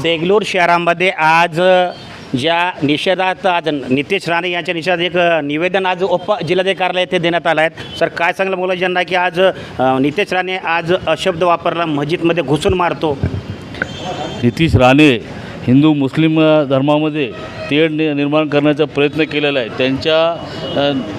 देगलूर शहरामध्ये आज ज्या निषेधात आज नितेश राणे यांच्या निषेधात एक निवेदन आज उप जिल्हाधिकारी कार्यालय येथे देण्यात आलं आहे. सर काय सांगलं मुलं ज्यांना की आज नितेश राणे आज अशब्द वापरला मस्जिदमध्ये घुसून मारतो? नितीश राणे हिंदू मुस्लिम धर्मामध्ये तेढ नि निर्माण करण्याचा प्रयत्न केलेला आहे. त्यांच्या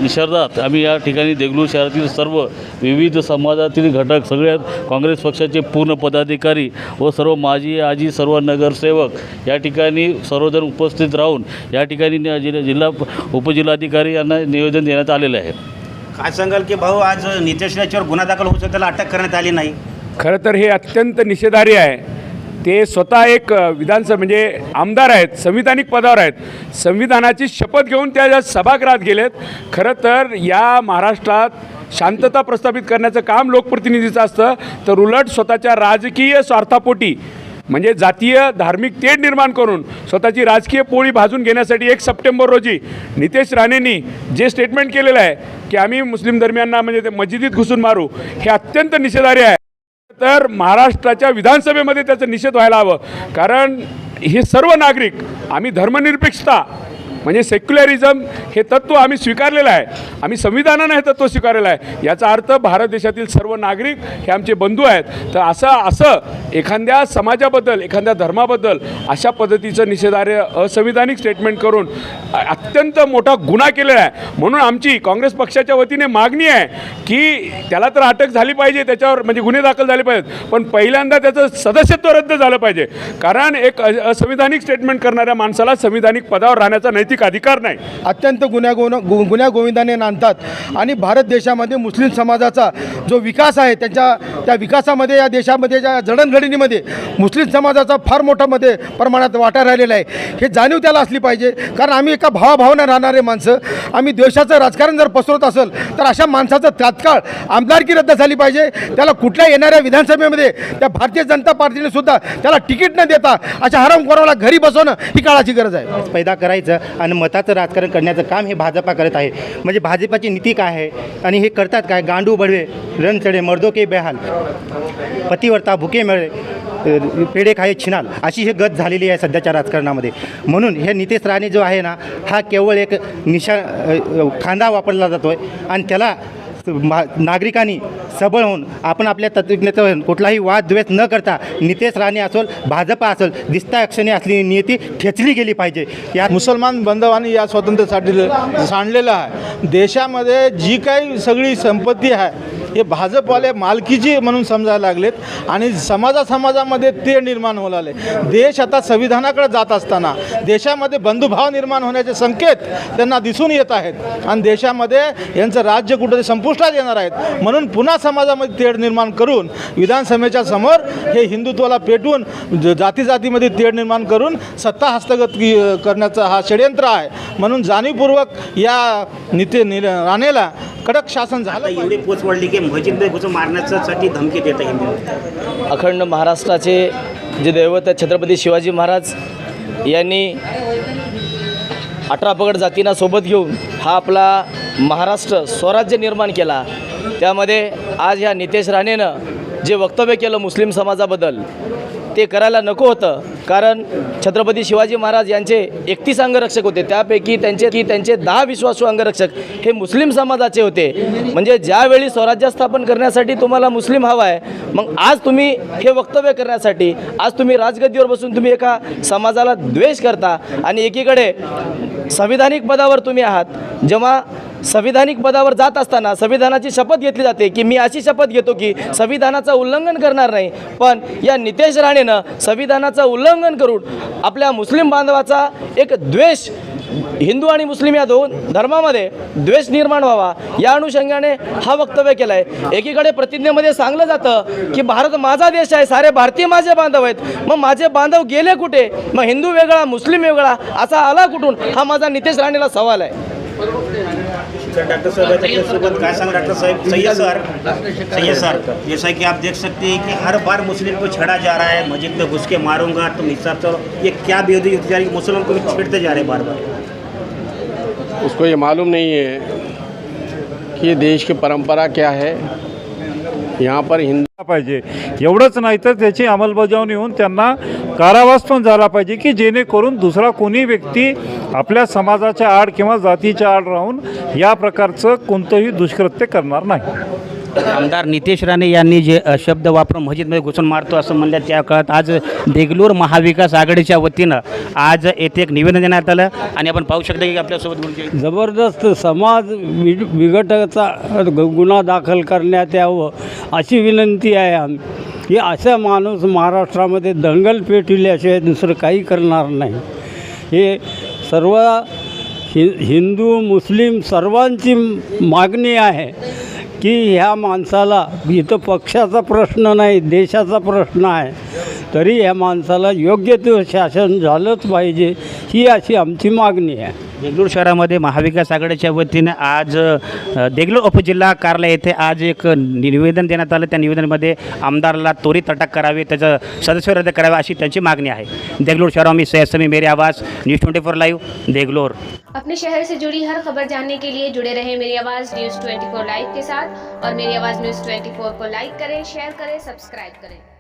निषेधात आम्ही या ठिकाणी देगलूर शहरातील सर्व विविध समाजातील घटक सगळ्या काँग्रेस पक्षाचे पूर्ण पदाधिकारी व सर्व माजी आजी सर्व नगरसेवक या ठिकाणी सर्वजण उपस्थित राहून या ठिकाणी न- जिल्हा जिल्हा उपजिल्हाधिकारी यांना निवेदन देण्यात आलेलं आहे. काय सांगाल की भाऊ आज नितेश राणेच्यावर गुन्हा दाखल होऊ शकतो त्याला अटक करण्यात आली नाही? खरं तर हे अत्यंत निषेधार्ह आहे. ते स्वतः एक विधानसभा म्हणजे आमदार आहेत संविधानिक पदावर आहेत. संविधानाची शपथ घेऊन त्या ज्या सभागृहात गेलेत खरं तर या महाराष्ट्रात शांतता प्रस्थापित करण्याचं काम लोकप्रतिनिधीचं असतं. तर उलट स्वतःच्या राजकीय स्वार्थापोटी म्हणजे जातीय धार्मिक तेढ निर्माण करून स्वतःची राजकीय पोळी भाजून घेण्यासाठी एक सप्टेंबर रोजी नितेश राणेंनी जे स्टेटमेंट केलेलं आहे की आम्ही मुस्लिम धर्मियांना म्हणजे ते मस्जिदीत घुसून मारू हे अत्यंत निषेधार्ह आहे. तर महाराष्ट्राच्या विधानसभेमध्ये त्याचा निषेध व्हायला हवं. कारण हे सर्व नागरिक आम्ही धर्मनिरपेक्षता म्हणजे सेक्युलरिझम हे तत्त्व आम्ही स्वीकारलेलं आहे. आम्ही संविधानानं हे तत्त्व स्वीकारलेलं आहे. याचा अर्थ भारत देशातील सर्व नागरिक हे आमचे बंधू आहेत. तर असं असं एखाद्या समाजाबद्दल एखाद्या धर्माबद्दल अशा पद्धतीचं निषेधार्य असंविधानिक स्टेटमेंट करून अत्यंत मोठा गुन्हा केलेला आहे. म्हणून आमची काँग्रेस पक्षाच्या वतीने मागणी आहे की त्याला तर अटक झाली पाहिजे त्याच्यावर म्हणजे गुन्हे दाखल झाले पाहिजेत. पण पहिल्यांदा त्याचं सदस्यत्व रद्द झालं पाहिजे. कारण एक असंविधानिक स्टेटमेंट करणाऱ्या माणसाला संविधानिक पदावर राहण्याचा नैतिक अधिकार नाही. अत्यंत गुन्ह्या गोन गु गुन्ह्या गोविंदाने नांदतात. आणि भारत देशामध्ये मुस्लिम समाजाचा जो विकास आहे त्यांच्या त्या विकासामध्ये या देशामध्ये ज्या जडणघडणीमध्ये मुस्लिम समाजाचा फार मोठा मध्ये प्रमाणात वाटा राहिलेला आहे. हे जाणीव त्याला असली पाहिजे. कारण आम्ही एका भावाभावानं राहणारे माणसं आम्ही देशाचं राजकारण जर पसरवत असेल तर अशा माणसाचं तात्काळ आमदारकी रद्द झाली पाहिजे. त्याला कुठल्या येणाऱ्या विधानसभेमध्ये त्या भारतीय जनता पार्टीने सुद्धा त्याला तिकीट न देता अशा हरामखोराला घरी बसवणं ही काळाची गरज आहे. पैदा करायचं. आणि मताचं राजकारण करण्याचं काम हे भाजपा करत आहे. म्हणजे भाजपाची नीती काय आहे? आणि हे करतात काय? गांडू बडवे रण मर्दो के बेहाल पतिवर्ता भुके मिळे पेढे खाये छिनाल अशी हे गत झालेली आहे सध्याच्या राजकारणामध्ये. म्हणून हे नितेश राणे जो आहे ना हा केवळ एक निशा खांदा वापरला जातो आहे आणि त्याला मा- नागरिकांनी सबळ होऊन आपण आपल्या तत्वज्ञतेवर कुठलाही वादद्वेष न करता नितेश राणे असेल भाजपा असेल दिसता अक्षणी असलेली नियती ठेचली गेली पाहिजे. या मुसलमान बांधवांनी या स्वातंत्र्यासाठी सांडलेलं आहे. देशामध्ये जी काही सगळी संपत्ती आहे हे भाजपवाले मालकीची म्हणून समजायला लागलेत आणि समाजा समाजामध्ये ते निर्माण होऊ लागले. देश आता संविधानाकडे जात असताना देशामध्ये बंधुभाव निर्माण होण्याचे संकेत त्यांना दिसून येत आहेत. आणि देशामध्ये यांचं राज्य कुठेतरी संपुष्टात येणार आहेत. म्हणून पुन्हा समाजामध्ये तेढ निर्माण करून विधानसभेच्या समोर हे हिंदुत्वाला पेटवून ज- जाती जातीमध्ये तेढ निर्माण करून सत्ता हस्तगत करण्याचा हा षडयंत्र आहे. म्हणून जाणीवपूर्वक या निते राणेला कडक शासन आता झालं एवढी पोच वाढली की मस्जिदमध्ये घुसून मारण्यासाठी धमकी देत आहे हिंदू. अखंड महाराष्ट्राचे जे दैवत आहेत छत्रपती शिवाजी महाराज यांनी अठरा पगड जातींना सोबत घेऊन हा आपला महाराष्ट्र स्वराज्य निर्माण केला. त्यामध्ये आज ह्या नितेश राणेनं जे वक्तव्य केलं मुस्लिम समाजाबद्दल ते करायला नको होतं. कारण छत्रपती शिवाजी महाराज यांचे एकतीस अंगरक्षक होते. त्यापैकी त्यांचे की त्यांचे दहा विश्वासू अंगरक्षक हे मुस्लिम समाजाचे होते. म्हणजे ज्यावेळी स्वराज्य स्थापन करण्यासाठी तुम्हाला मुस्लिम हवा आहे मग आज तुम्ही हे वक्तव्य करण्यासाठी आज तुम्ही राजगद्दीवर बसून तुम्ही एका समाजाला द्वेष करता आणि एकीकडे संविधानिक पदावर तुम्ही आहात जेव्हा संविधानिक पदावर जात असताना संविधानाची शपथ घेतली जाते की मी अशी शपथ घेतो की संविधानाचं उल्लंघन करणार नाही. पण या नितेश राणेनं संविधानाचं उल्लंघन करून आपल्या मुस्लिम बांधवाचा एक द्वेष हिंदू आणि मुस्लिम या दोन धर्मामध्ये द्वेष निर्माण व्हावा या अनुषंगाने हा वक्तव्य केलं आहे एकीकडे प्रतिज्ञेमध्ये सांगलं जातं की भारत माझा देश आहे सारे भारतीय माझे बांधव आहेत. मग माझे बांधव गेले कुठे? मग हिंदू वेगळा मुस्लिम वेगळा असा आला कुठून? हा माझा नितेश राणेला सवाल आहे. सर डॉक्टर साहब क्या संग डॉक्टर साहब सैयद सर सैयद सर जैसा कि आप देख सकते हैं कि हर बार मुस्लिम को छेड़ा जा रहा है मस्जिद में घुस के मारूँगा तुम हिसाब से ये क्या बेहूदी जा रही है मुसलमान को भी छेड़ते जा रहे हैं बार बार उसको ये मालूम नहीं है कि ये देश की परंपरा क्या है। यहाँ पर हिंदू पाहिजे. एवढंच नाही तर त्याची अंमलबजावणी होऊन त्यांना कारावास पण झाला पाहिजे की जेणेकरून दुसरा कोणी व्यक्ती आपल्या समाजाच्या आड किंवा जातीच्या आड राहून या प्रकारचं कोणतंही दुष्कृत्य करणार नाही. आमदार नितेश राणे यांनी जे शब्द वापरून मस्जिदमध्ये घुसून मारतो असं म्हणलं त्या काळात आज देगलूर महाविकास आघाडीच्या वतीनं आज येथे एक निवेदन देण्यात आलं आणि आपण पाहू शकता की आपल्यासोबत जबरदस्त समाज वि ग- गुन्हा दाखल करण्यात यावं अशी विनंती आहे आम्ही. की असा माणूस महाराष्ट्रामध्ये दंगल पेटविल्याशिवाय दुसरं काही करणार नाही. हे सर्व हि हिंदू मुस्लिम सर्वांची मागणी आहे. की ह्या माणसाला इथं पक्षाचा प्रश्न नाही देशाचा प्रश्न आहे. तरी ह्या माणसाला योग्य ते शासन झालंच पाहिजे ही अशी आमची मागणी आहे. देगलूर शहरामध्ये महाविकास आघाडीच्या वतीनं आज देगलूर उपजिल्हा कार्यालय येथे आज एक निवेदन देण्यात आलं. त्या निवेदनामध्ये आमदारला त्वरित अटक करावी त्याचं सदस्य रद्द करावे अशी त्यांची मागणी आहे. देगलूर शहरों मी सैयद समी मेरे Awaaz news twenty four live Degloor. अपने शहर से जुड़ी हर खबर जानने के लिए जुड़े रहे मेरी आवाज़ न्यूज़ 24 लाइव के साथ और मेरी आवाज़ न्यूज़ 24 को लाइक करें शेयर करें सब्सक्राइब करें।